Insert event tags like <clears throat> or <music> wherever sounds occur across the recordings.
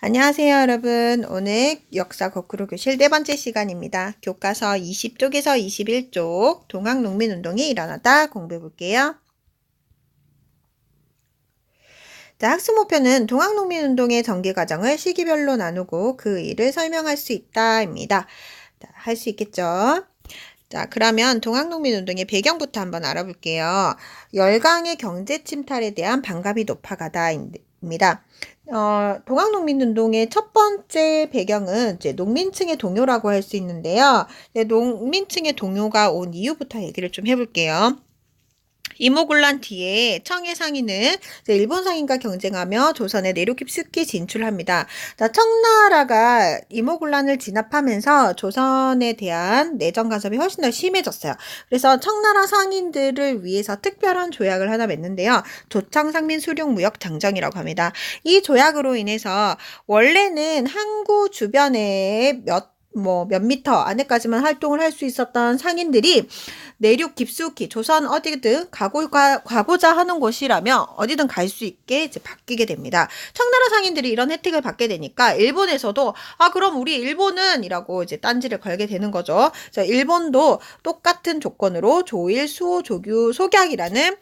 안녕하세요, 여러분. 오늘 역사 거꾸로 교실 네 번째 시간입니다. 교과서 20쪽에서 21쪽 동학농민운동이 일어나다 공부해 볼게요. 자, 학습 목표는 동학농민운동의 전개 과정을 시기별로 나누고 그 일을 설명할 수 있다입니다. 할 수 있겠죠? 자, 그러면 동학농민운동의 배경부터 한번 알아볼게요. 열강의 경제 침탈에 대한 반감이 높아가다입니다. 어, 동학농민운동의 첫 번째 배경은 이제 농민층의 동요라고 할 수 있는데요. 농민층의 동요가 온 이유부터 얘기를 좀 해볼게요. 이모군란 뒤에 청해 상인은 일본 상인과 경쟁하며 조선의 내륙 깊숙이 진출합니다. 청나라가 이모군란을 진압하면서 조선에 대한 내정 간섭이 훨씬 더 심해졌어요. 그래서 청나라 상인들을 위해서 특별한 조약을 하나 맺는데요. 조청상민 수륙 무역 장정이라고 합니다. 이 조약으로 인해서 원래는 항구 주변에 몇 뭐 몇 미터 안에까지만 활동을 할 수 있었던 상인들이 내륙 깊숙이 조선 어디든 가고 가, 가고자 하는 곳이라면 어디든 갈 수 있게 이제 바뀌게 됩니다. 청나라 상인들이 이런 혜택을 받게 되니까 일본에서도 아 그럼 우리 일본은이라고 이제 딴지를 걸게 되는 거죠. 자, 일본도 똑같은 조건으로 조일 수호 조규 소약이라는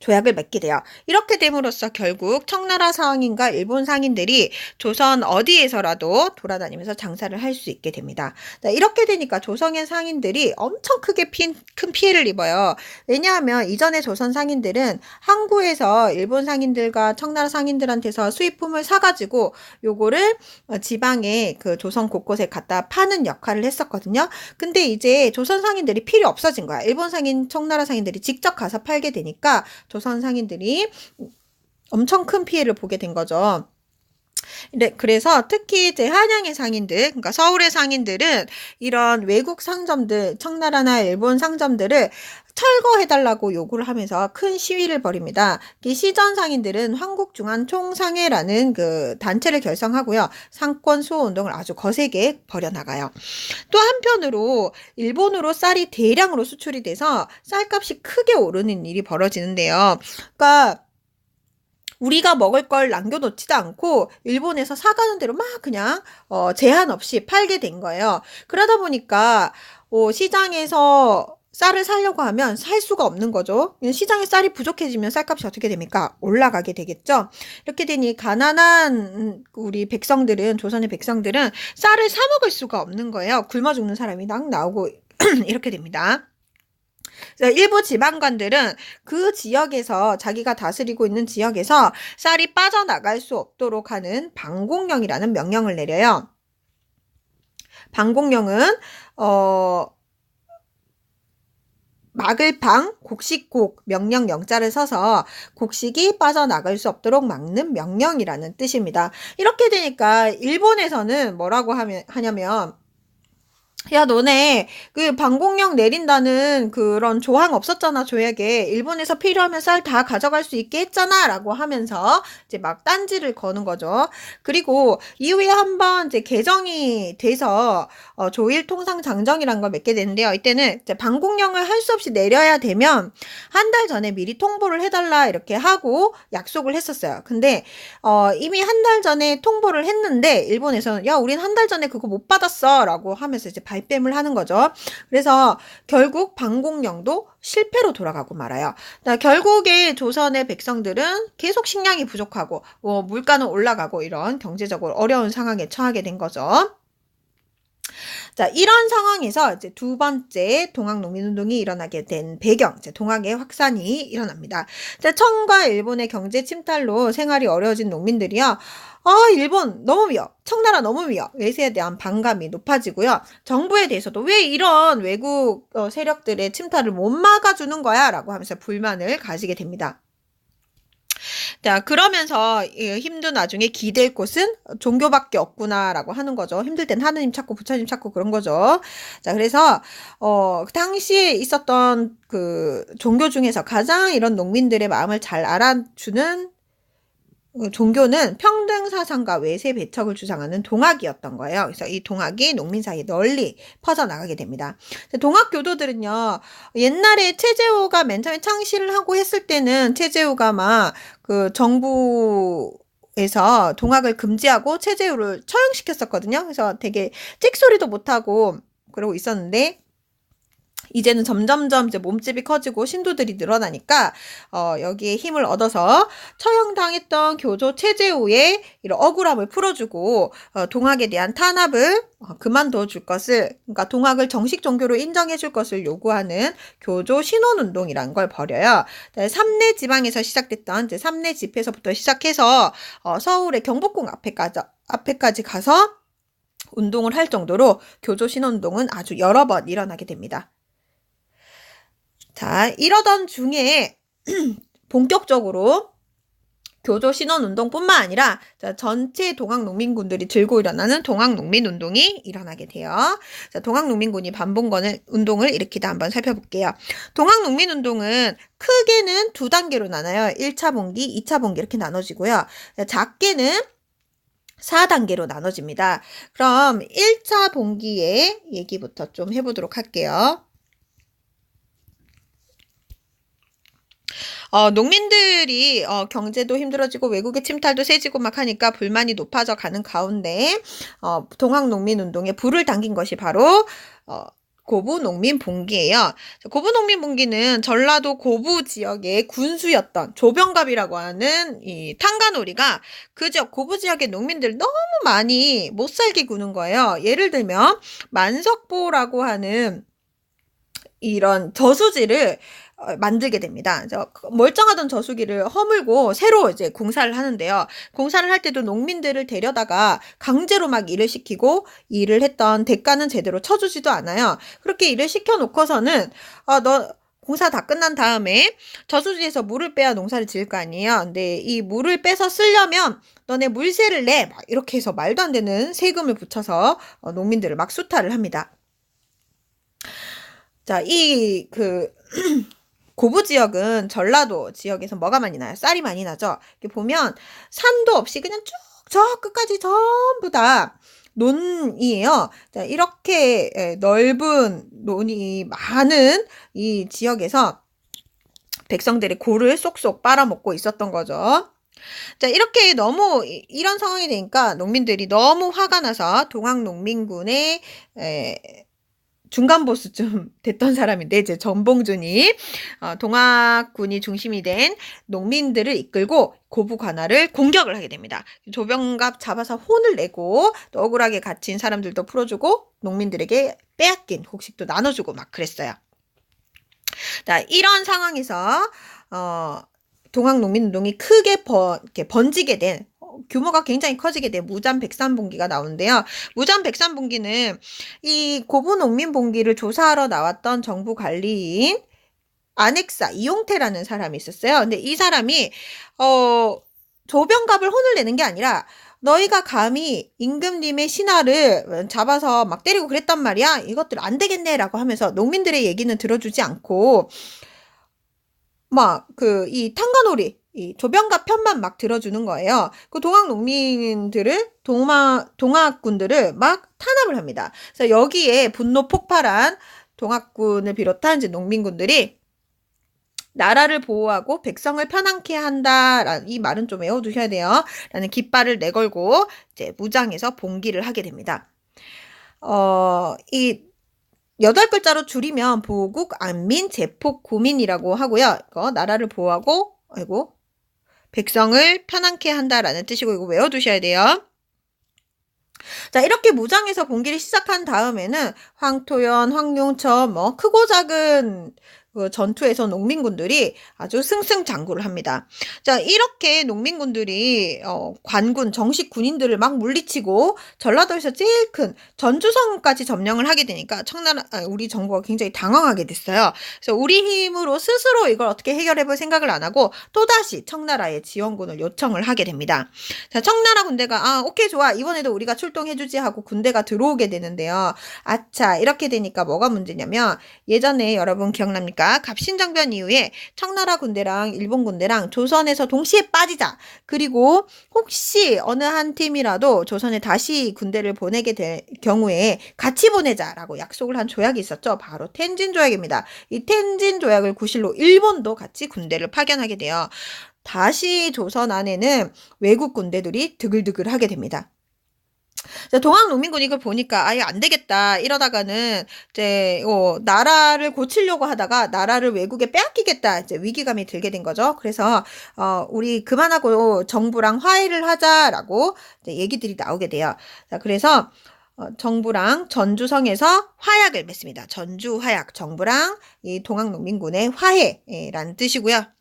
조약을 맺게 돼요. 이렇게 됨으로써 결국 청나라 상인과 일본 상인들이 조선 어디에서라도 돌아다니면서 장사를 할 수 있게 됩니다. 이렇게 되니까 조선의 상인들이 엄청 크게 피, 큰 피해를 입어요. 왜냐하면 이전에 조선 상인들은 항구에서 일본 상인들과 청나라 상인들한테서 수입품을 사가지고 요거를 지방에 그 조선 곳곳에 갖다 파는 역할을 했었거든요. 근데 이제 조선 상인들이 필요 없어진 거야. 일본 상인, 청나라 상인들이 직접 가서 팔게 되니까 조선 상인들이 엄청 큰 피해를 보게 된 거죠. 네, 그래서 특히 이제 한양의 상인들, 그러니까 서울의 상인들은 이런 외국 상점들, 청나라나 일본 상점들을 철거해달라고 요구를 하면서 큰 시위를 벌입니다. 이 시전 상인들은 한국중앙총상회라는 그 단체를 결성하고요. 상권 수호 운동을 아주 거세게 벌여나가요. 또 한편으로 일본으로 쌀이 대량으로 수출이 돼서 쌀값이 크게 오르는 일이 벌어지는데요. 그러니까 우리가 먹을 걸 남겨놓지도 않고 일본에서 사가는 대로 막 그냥 어, 제한 없이 팔게 된 거예요. 그러다 보니까 어, 시장에서 쌀을 사려고 하면 살 수가 없는 거죠. 시장에 쌀이 부족해지면 쌀값이 어떻게 됩니까? 올라가게 되겠죠. 이렇게 되니 가난한 우리 백성들은 조선의 백성들은 쌀을 사 먹을 수가 없는 거예요. 굶어 죽는 사람이 막 나오고 <clears throat> 이렇게 됩니다. 일부 지방관들은 그 지역에서 자기가 다스리고 있는 지역에서 쌀이 빠져나갈 수 없도록 하는 방공령이라는 명령을 내려요. 방공령은 어 막을 방, 곡식곡, 명령 영자를 써서 곡식이 빠져나갈 수 없도록 막는 명령이라는 뜻입니다. 이렇게 되니까 일본에서는 뭐라고 하면, 하냐면 야, 너네 그 방공령 내린다는 그런 조항 없었잖아, 조약에. 일본에서 필요하면 쌀 다 가져갈 수 있게 했잖아, 라고 하면서 이제 막 딴지를 거는 거죠. 그리고 이후에 한번 이제 개정이 돼서 어, 조일 통상 장정이란 걸 맺게 되는데요. 이때는 이제 방공령을 할 수 없이 내려야 되면 한 달 전에 미리 통보를 해달라 이렇게 하고 약속을 했었어요. 근데 어, 이미 한 달 전에 통보를 했는데 일본에서는 야, 우린 한 달 전에 그거 못 받았어, 라고 하면서 이제 발 뺌을 하는 거죠. 그래서 결국 방공령도 실패로 돌아가고 말아요. 결국에 조선의 백성들은 계속 식량이 부족하고 뭐 물가는 올라가고 이런 경제적으로 어려운 상황에 처하게 된 거죠. 자, 이런 상황에서 이제 두 번째 동학 농민운동이 일어나게 된 배경, 이제 동학의 확산이 일어납니다. 자, 청과 일본의 경제 침탈로 생활이 어려워진 농민들이요. 아, 일본 너무 미워. 청나라 너무 미워. 외세에 대한 반감이 높아지고요. 정부에 대해서도 왜 이런 외국 어, 세력들의 침탈을 못 막아주는 거야? 라고 하면서 불만을 가지게 됩니다. 자, 그러면서 힘든 와중에 기댈 곳은 종교밖에 없구나라고 하는 거죠. 힘들 땐 하느님 찾고 부처님 찾고 그런 거죠. 자, 그래서 어, 그 당시에 있었던 그 종교 중에서 가장 이런 농민들의 마음을 잘 알아주는 그 종교는 평등 사상과 외세 배척을 주장하는 동학이었던 거예요. 그래서 이 동학이 농민 사이에 널리 퍼져 나가게 됩니다. 동학 교도들은요, 옛날에 체제호가 맨 처음에 창시를 하고 했을 때는 체제호가 막 그 정부 교조에서 동학을 금지하고 체제율을 처형시켰었거든요. 그래서 되게 찍소리도 못하고 그러고 있었는데 이제는 점점점 이제 몸집이 커지고 신도들이 늘어나니까 어, 여기에 힘을 얻어서 처형당했던 교조 체제후의 이런 억울함을 풀어주고 어, 동학에 대한 탄압을 어, 그만둬 줄 것을 그러니까 동학을 정식 종교로 인정해 줄 것을 요구하는 교조 신원 운동이란 걸 벌여요. 삼내 지방에서 시작됐던 이제 삼내 집회에서부터 시작해서 어, 서울의 경복궁 앞에까지 앞에까지 가서 운동을 할 정도로 교조 신원운동은 아주 여러 번 일어나게 됩니다. 자, 이러던 중에 <clears throat> 본격적으로 교조 신원 운동뿐만 아니라 전체 동학 농민군들이 들고 일어나는 동학 농민 운동이 일어나게 돼요. 자, 동학 농민군이 반봉건을 운동을 일으키다 한번 살펴볼게요. 동학 농민 운동은 크게는 두 단계로 나눠요. 1차 봉기, 2차 봉기 이렇게 나눠지고요. 작게는 4단계로 나눠집니다. 그럼 1차 봉기의 얘기부터 좀 해보도록 할게요. 어, 농민들이 어, 경제도 힘들어지고 외국의 침탈도 세지고 막 하니까 불만이 높아져 가는 가운데 어, 동학 농민 운동에 불을 당긴 것이 바로 어, 고부 농민 봉기예요. 고부 농민 봉기는 전라도 고부 지역의 군수였던 조병갑이라고 하는 이 탄가놀이가 그 지역 고부 지역의 농민들 너무 많이 못 살게 구는 거예요. 예를 들면 만석보라고 하는 이런 저수지를 어, 만들게 됩니다. 그 멀쩡하던 저수기를 허물고 새로 이제 공사를 하는데요. 공사를 할 때도 농민들을 데려다가 강제로 막 일을 시키고 일을 했던 대가는 제대로 쳐주지도 않아요. 그렇게 일을 시켜놓고서는 어, 너 공사 다 끝난 다음에 저수지에서 물을 빼야 농사를 지을 거 아니에요. 근데 이 물을 빼서 쓰려면 너네 물세를 내. 막 이렇게 해서 말도 안 되는 세금을 붙여서 어, 농민들을 막 수탈을 합니다. 자, 이그 고부 지역은 전라도 지역에서 뭐가 많이 나요? 쌀이 많이 나죠? 이렇게 보면 산도 없이 그냥 쭉 저 끝까지 전부 다 논이에요. 자, 이렇게 넓은 논이 많은 이 지역에서 백성들의 고를 쏙쏙 빨아먹고 있었던 거죠. 자, 이렇게 너무 이런 상황이 되니까 농민들이 너무 화가 나서 동학농민군의 에, 중간 보스쯤 <laughs> 됐던 사람인데 이제 전봉준이 어, 동학군이 중심이 된 농민들을 이끌고 고부 관할을 공격을 하게 됩니다. 조병갑 잡아서 혼을 내고 또 억울하게 갇힌 사람들도 풀어주고 농민들에게 빼앗긴 곡식도 나눠주고 막 그랬어요. 자 이런 상황에서 어, 동학 농민운동이 크게 번, 번지게 된 규모가 굉장히 커지게 돼 무잠 백산봉기가 나오는데요. 무잠 백산봉기는 이 고부 농민봉기를 조사하러 나왔던 정부 관리인 안엑사 이용태라는 사람이 있었어요. 근데 이 사람이 어 조병갑을 혼을 내는 게 아니라 너희가 감히 임금님의 신하를 잡아서 막 때리고 그랬단 말이야. 이것들 안 되겠네라고 하면서 농민들의 얘기는 들어주지 않고 막 그 이 탄가놀이 이 조병갑 편만 막 들어주는 거예요. 그 동학 농민들을 동학 동학군들을 막 탄압을 합니다. 그래서 여기에 분노 폭발한 동학군을 비롯한 이제 농민군들이 나라를 보호하고 백성을 편안케 한다라는 이 말은 좀 외워두셔야 돼요. 라는 깃발을 내걸고 이제 무장해서 봉기를 하게 됩니다. 어, 이 여덟 글자로 줄이면 보국, 안민, 제폭, 고민이라고 하고요. 이거 나라를 보호하고, 아이고, 백성을 편안케 한다라는 뜻이고 이거 외워두셔야 돼요. 자, 이렇게 무장에서 봉기를 시작한 다음에는 황토연, 황룡천, 뭐, 크고 작은 그 전투에서 농민군들이 아주 승승장구를 합니다. 자, 이렇게 농민군들이 어, 관군 정식 군인들을 막 물리치고 전라도에서 제일 큰 전주성까지 점령을 하게 되니까 청나라 아, 우리 정부가 굉장히 당황하게 됐어요. 그래서 우리 힘으로 스스로 이걸 어떻게 해결해 볼 생각을 안 하고 또다시 청나라에 지원군을 요청을 하게 됩니다. 자, 청나라 군대가 아, 오케이 좋아. 이번에도 우리가 출동해 주지 하고 군대가 들어오게 되는데요. 아차, 이렇게 되니까 뭐가 문제냐면 예전에 여러분 기억납니까? 보니까 갑신정변 이후에 청나라 군대랑 일본 군대랑 조선에서 동시에 빠지자. 그리고 혹시 어느 한 팀이라도 조선에 다시 군대를 보내게 될 경우에 같이 보내자라고 약속을 한 조약이 있었죠. 바로 텐진 조약입니다. 이 텐진 조약을 구실로 일본도 같이 군대를 파견하게 돼요. 다시 조선 안에는 외국 군대들이 드글드글 하게 됩니다. 동학농민군 이걸 보니까 아예 안 되겠다 이러다가는 이제 어, 나라를 고치려고 하다가 나라를 외국에 빼앗기겠다 이제 위기감이 들게 된 거죠. 그래서 어, 우리 그만하고 정부랑 화해를 하자라고 얘기들이 나오게 돼요. 자 그래서 어, 정부랑 전주성에서 화약을 맺습니다. 전주 화약 정부랑 이 동학농민군의 화해라는 뜻이고요.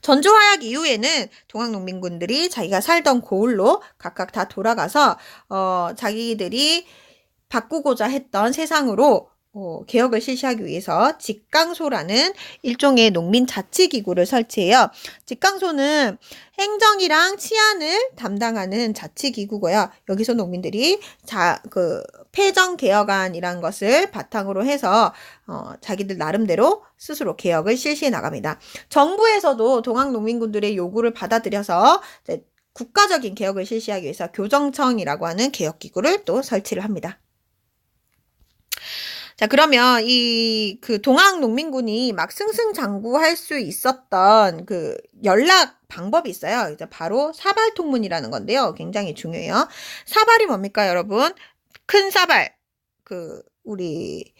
전주 화약 이후에는 동학농민군들이 자기가 살던 고을로 각각 다 돌아가서 어, 자기들이 바꾸고자 했던 세상으로 어, 개혁을 실시하기 위해서 직강소라는 일종의 농민 자치기구를 설치해요. 직강소는 행정이랑 치안을 담당하는 자치기구고요. 여기서 농민들이 자, 그, 폐정 개혁안이란 것을 바탕으로 해서, 어, 자기들 나름대로 스스로 개혁을 실시해 나갑니다. 정부에서도 동학농민군들의 요구를 받아들여서 국가적인 개혁을 실시하기 위해서 교정청이라고 하는 개혁기구를 또 설치를 합니다. 자, 그러면 이 그 동학 농민군이 막 승승장구할 수 있었던 그 연락 방법이 있어요. 이제 바로 사발 통문이라는 건데요. 굉장히 중요해요. 사발이 뭡니까, 여러분? 큰 사발. 그 우리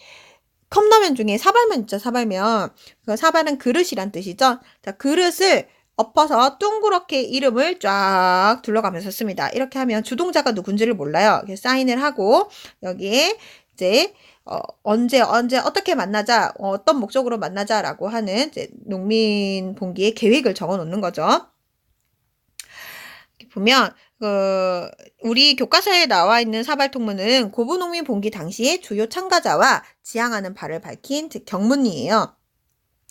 컵라면 중에 사발면 있죠, 사발면. 그 사발은 그릇이란 뜻이죠. 자, 그릇을 엎어서 둥그렇게 이름을 쫙 둘러가면서 씁니다. 이렇게 하면 주동자가 누군지를 몰라요. 사인을 하고 여기에 이제 어, 언제 언제 어떻게 만나자 어, 어떤 목적으로 만나자라고 하는 이제 농민 봉기의 계획을 적어 놓는 거죠. 보면 그 우리 교과서에 나와 있는 사발통문은 고부농민 봉기 당시의 주요 참가자와 지향하는 바를 밝힌 경문이에요.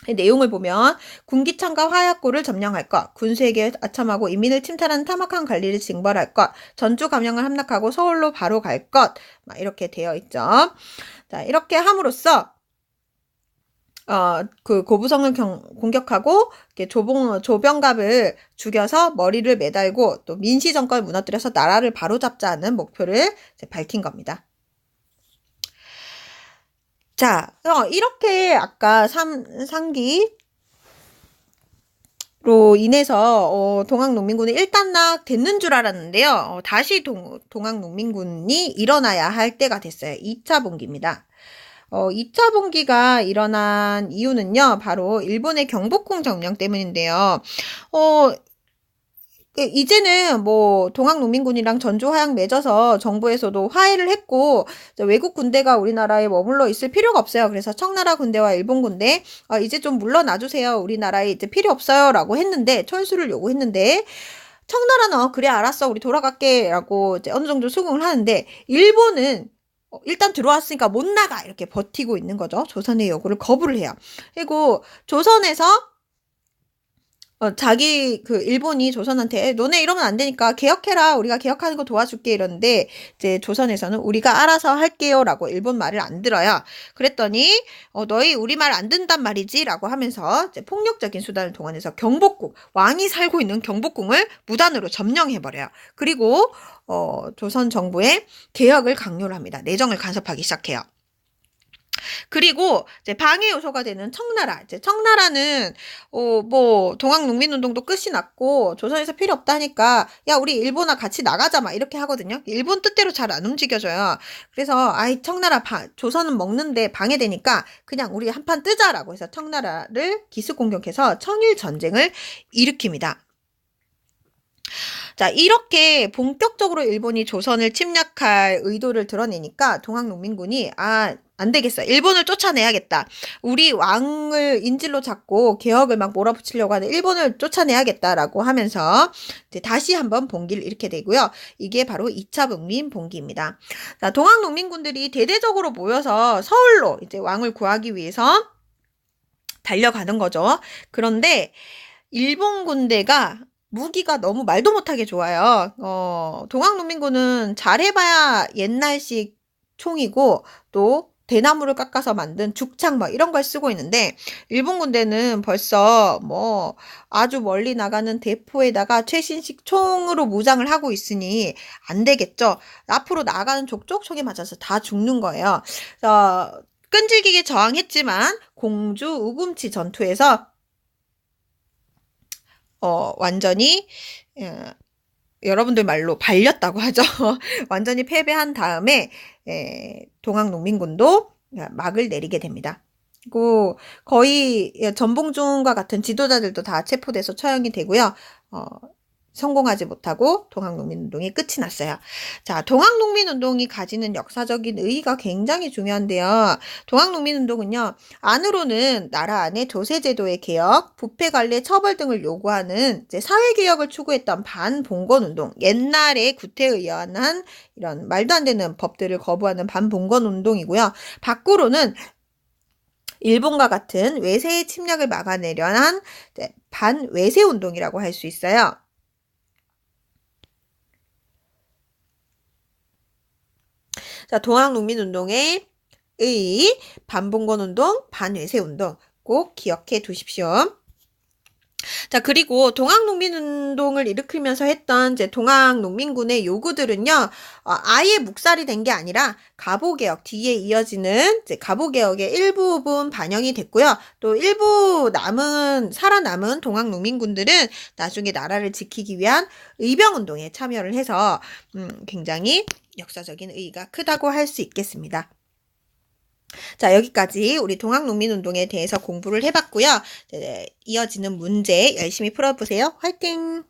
내용을 보면 군기창과 화약고를 점령할 것, 군수에게 아첨하고 인민을 침탈하는 타막한 관리를 징벌할 것, 전주 감영을 함락하고 서울로 바로 갈 것, 막 이렇게 되어 있죠. 자, 이렇게 함으로써 어, 그 고부성을 경, 공격하고 조봉 조병갑을 죽여서 머리를 매달고 또 민시 정권을 무너뜨려서 나라를 바로잡자는 목표를 밝힌 겁니다. 자, 어, 이렇게 아까 삼, 상기 로 인해서 어, 동학농민군이 일단락 됐는 줄 알았는데요. 어, 다시 동, 동학농민군이 일어나야 할 때가 됐어요. 2차 봉기입니다. 어, 2차 봉기가 일어난 이유는요, 바로 일본의 경복궁 정령 때문인데요. 어, 그 이제는 뭐 동학농민군이랑 전주화약 맺어서 정부에서도 화해를 했고 외국 군대가 우리나라에 머물러 있을 필요가 없어요. 그래서 청나라 군대와 일본 군대 어, 이제 좀 물러나 주세요. 우리나라에 이제 필요 없어요라고 했는데 철수를 요구했는데 청나라는 어, 그래 알았어 우리 돌아갈게라고 이제 어느 정도 수긍을 하는데 일본은 어, 일단 들어왔으니까 못 나가 이렇게 버티고 있는 거죠. 조선의 요구를 거부를 해요. 그리고 조선에서 어, 자기 그 일본이 조선한테 너네 이러면 안 되니까 개혁해라 우리가 개혁하는 거 도와줄게 이러는데 이제 조선에서는 우리가 알아서 할게요라고 일본 말을 안 들어요. 그랬더니 어, 너희 우리 말 안 듣단 말이지라고 하면서 이제 폭력적인 수단을 동원해서 경복궁 왕이 살고 있는 경복궁을 무단으로 점령해 버려요. 그리고 어, 조선 정부의 개혁을 강요를 합니다. 내정을 간섭하기 시작해요. 그리고 이제 방해 요소가 되는 청나라. 이제 청나라는 어 뭐 동학 농민 운동도 끝이 났고 조선에서 필요 없다니까 야 우리 일본과 같이 나가자 막 이렇게 하거든요. 일본 뜻대로 잘 안 움직여져요. 그래서 아이 청나라 바, 조선은 먹는데 방해되니까 그냥 우리 한판 뜨자라고 해서 청나라를 기습 공격해서 청일 전쟁을 일으킵니다. 자, 이렇게 본격적으로 일본이 조선을 침략할 의도를 드러내니까 동학농민군이 아, 안 되겠어. 일본을 쫓아내야겠다. 우리 왕을 인질로 잡고 개혁을 막 몰아붙이려고 하는 일본을 쫓아내야겠다라고 하면서 이제 다시 한번 봉기를 일으게 되고요. 이게 바로 2차 북민 봉기입니다. 자, 동학 농민군들이 대대적으로 모여서 서울로 이제 왕을 구하기 위해서 달려가는 거죠. 그런데 일본 군대가 무기가 너무 말도 못하게 좋아요. 어, 동학농민군은 잘해봐야 옛날식 총이고 또 대나무를 깎아서 만든 죽창 막 이런 걸 쓰고 있는데 일본 군대는 벌써 뭐 아주 멀리 나가는 대포에다가 최신식 총으로 무장을 하고 있으니 안 되겠죠. 앞으로 나가는 족족 총에 맞아서 다 죽는 거예요. 어, 끈질기게 저항했지만 공주 우금치 전투에서 어, 완전히 어, 여러분들 말로 발렸다고 하죠. <laughs> 완전히 패배한 다음에 에, 동학농민군도 막을 내리게 됩니다. 그리고 거의 전봉준과 같은 지도자들도 다 체포돼서 처형이 되고요. 어, 성공하지 못하고 동학농민운동이 끝이 났어요. 자, 동학농민운동이 가지는 역사적인 의의가 굉장히 중요한데요. 동학농민운동은요, 안으로는 나라 안의 조세제도의 개혁, 부패관리 처벌 등을 요구하는 사회개혁을 추구했던 반봉건운동, 옛날에 구태에 의한 이런 말도 안 되는 법들을 거부하는 반봉건운동이고요. 밖으로는 일본과 같은 외세의 침략을 막아내려한 반외세 운동이라고 할 수 있어요. 자, 동학농민운동의 의, 반봉건 운동, 반외세 운동 꼭 기억해 두십시오. 자, 그리고 동학농민운동을 일으키면서 했던 이제 동학농민군의 요구들은요, 어, 아예 묵살이 된 게 아니라 가보개혁, 뒤에 이어지는 이제 가보개혁의 일부분 반영이 됐고요. 또 일부 남은, 살아남은 동학농민군들은 나중에 나라를 지키기 위한 의병운동에 참여를 해서, 음, 굉장히 역사적인 의의가 크다고 할 수 있겠습니다. 자, 여기까지 우리 동학농민운동에 대해서 공부를 해봤고요. 네, 이어지는 문제 열심히 풀어보세요. 화이팅!